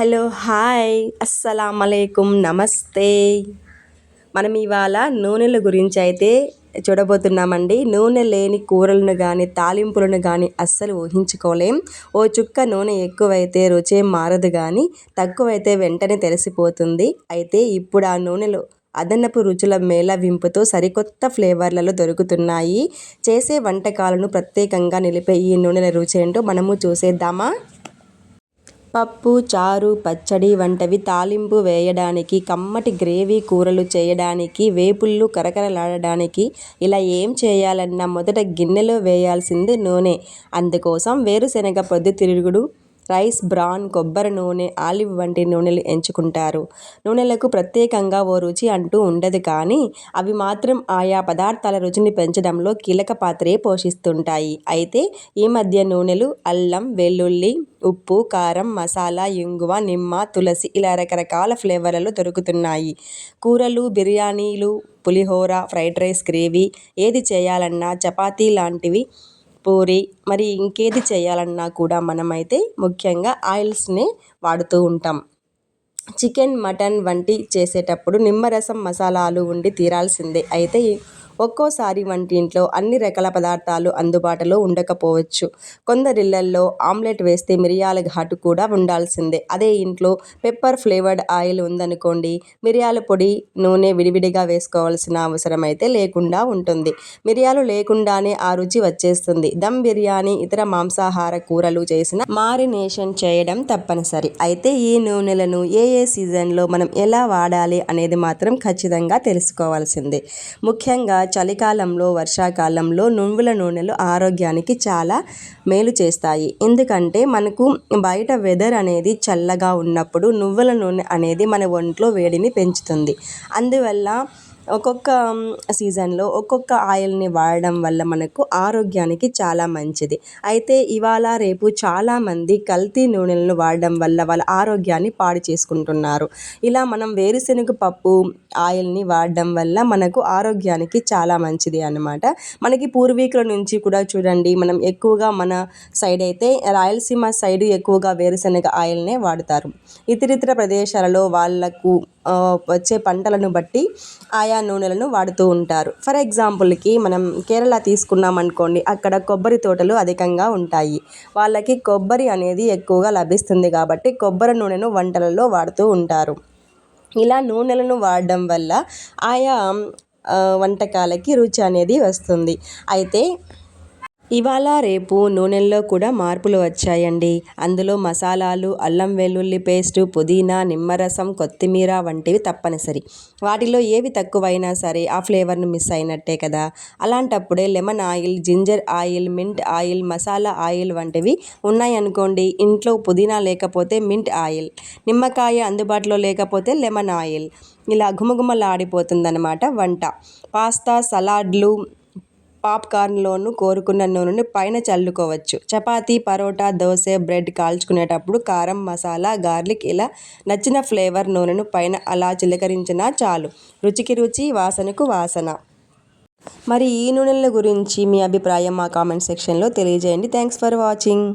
Hello hi అస్సలం అలైకుం నమస్తే. మనం ఇవాళ నూనెల గురించి అయితే చూడబోతున్నామండి. నూనె లేని కూరలను కానీ తాలింపులను కానీ అస్సలు ఊహించుకోలేం. ఓ చుక్క నూనె ఎక్కువైతే రుచి మారదు కానీ తక్కువైతే వెంటనే తెలిసిపోతుంది. అయితే ఇప్పుడు ఆ నూనెలు అదనపు రుచుల మేళవింపుతో సరికొత్త ఫ్లేవర్లలో దొరుకుతున్నాయి. చేసే వంటకాలను ప్రత్యేకంగా నిలిపే ఈ నూనెల రుచి ఏంటో మనము చూసేద్దామా? పప్పు చారు పచ్చడి వంటివి తాలింపు వేయడానికి కమ్మటి గ్రేవీ కూరలు చేయడానికి వేపుళ్ళు కరకరలాడడానికి ఇలా ఏం చేయాలన్నా మొదట గిన్నెలో వేయాల్సింది నూనె. అందుకోసం వేరుశనగ పొద్దుతిరుగుడు రైస్ బ్రాన్ కొబ్బరి నూనె ఆలివ్ వంటి నూనెలు ఎంచుకుంటారు. నూనెలకు ప్రత్యేకంగా ఓ రుచి అంటూ ఉండదు కానీ అవి మాత్రం ఆయా పదార్థాల రుచిని పెంచడంలో కీలక పాత్రే పోషిస్తుంటాయి. అయితే ఈ మధ్య నూనెలు అల్లం వెల్లుల్లి ఉప్పు కారం మసాలా ఇంగువ నిమ్మ తులసి ఇలా రకరకాల ఫ్లేవర్లలో దొరుకుతున్నాయి. కూరలు బిర్యానీలు పులిహోర ఫ్రైడ్ రైస్ గ్రేవీ ఏది చేయాలన్నా చపాతీ లాంటివి పూరి మరి ఇంకేది చేయాలన్నా కూడా మనమైతే ముఖ్యంగా ఆయిల్స్ని వాడుతూ ఉంటాం. చికెన్ మటన్ వంటి చేసేటప్పుడు నిమ్మరసం మసాలాలు ఉండి తీరాల్సిందే. అయితే ఒక్కోసారి వంటింట్లో అన్ని రకాల పదార్థాలు అందుబాటులో ఉండకపోవచ్చు. కొందరిళ్ళల్లో ఆమ్లెట్ వేస్తే మిరియాల ఘాటు కూడా ఉండాల్సిందే. అదే ఇంట్లో పెప్పర్ ఫ్లేవర్డ్ ఆయిల్ ఉందనుకోండి మిరియాల పొడి నూనె విడివిడిగా వేసుకోవాల్సిన అవసరం అయితే లేకుండా ఉంటుంది. మిరియాలు లేకుండానే ఆ రుచి వచ్చేస్తుంది. దమ్ బిర్యానీ ఇతర మాంసాహార కూరలు చేసిన మారినేషన్ చేయడం తప్పనిసరి. అయితే ఈ నూనెలను ఏ ఏ సీజన్లో మనం ఎలా వాడాలి అనేది మాత్రం ఖచ్చితంగా తెలుసుకోవాల్సిందే. ముఖ్యంగా చలికాలంలో వర్షాకాలంలో నువ్వుల నూనెలు ఆరోగ్యానికి చాలా మేలు చేస్తాయి. ఎందుకంటే మనకు బయట వెదర్ అనేది చల్లగా ఉన్నప్పుడు నువ్వుల నూనె అనేది మన ఒంట్లో వేడిని పెంచుతుంది. అందువల్ల ఒక్కొక్క సీజన్లో ఒక్కొక్క ఆయిల్ని వాడడం వల్ల మనకు ఆరోగ్యానికి చాలా మంచిది. అయితే ఇవాళ రేపు చాలామంది కల్తీ నూనెలను వాడడం వల్ల వాళ్ళ ఆరోగ్యాన్ని పాడు చేసుకుంటున్నారు. ఇలా మనం వేరుశెనగ పప్పు ఆయిల్ని వాడడం వల్ల మనకు ఆరోగ్యానికి చాలా మంచిది అన్నమాట. మనకి పూర్వీకుల నుంచి కూడా చూడండి మనం ఎక్కువగా మన సైడ్ అయితే రాయలసీమ సైడ్ ఎక్కువగా వేరుశెనగ ఆయిల్నే వాడతారు. ఇతరితర ప్రదేశాలలో వాళ్ళకు వచ్చే పంటలను బట్టి ఆయా నూనెలను వాడుతూ ఉంటారు. ఫర్ ఎగ్జాంపుల్కి మనం కేరళ తీసుకున్నాం అనుకోండి అక్కడ కొబ్బరి తోటలు అధికంగా ఉంటాయి. వాళ్ళకి కొబ్బరి అనేది ఎక్కువగా లభిస్తుంది కాబట్టి కొబ్బరి నూనెను వంటలలో వాడుతూ ఉంటారు. ఇలా నూనెలను వాడడం వల్ల ఆయా వంటకాలకి రుచి అనేది వస్తుంది. అయితే ఇవాళ రేపు నూనెల్లో కూడా మార్పులు వచ్చాయండి. అందులో మసాలాలు అల్లం వెల్లుల్లి పేస్టు పుదీనా నిమ్మరసం కొత్తిమీర వంటివి తప్పనిసరి. వాటిలో ఏవి తక్కువైనా సరే ఆ ఫ్లేవర్ను మిస్ అయినట్టే కదా. అలాంటప్పుడే lemon oil ginger oil mint oil masala oil వంటివి ఉన్నాయనుకోండి ఇంట్లో పుదీనా లేకపోతే మింట్ ఆయిల్ నిమ్మకాయ అందుబాటులో లేకపోతే లెమన్ ఆయిల్. ఇలా ఘుమఘుమలాడిపోతుందన్నమాట వంట. పాస్తా సలాడ్లు పాప్కార్న్లోనూ కోరుకున్న నూనెను పైన చల్లుకోవచ్చు. చపాతీ పరోటా దోశ బ్రెడ్ కాల్చుకునేటప్పుడు కారం మసాలా గార్లిక్ ఇలా నచ్చిన ఫ్లేవర్ నూనెను పైన అలా చిలకరించినా చాలు. రుచికి రుచి వాసనకు వాసన. మరి ఈ నూనెల గురించి మీ అభిప్రాయం మా కామెంట్ సెక్షన్లో తెలియజేయండి. Thanks for watching.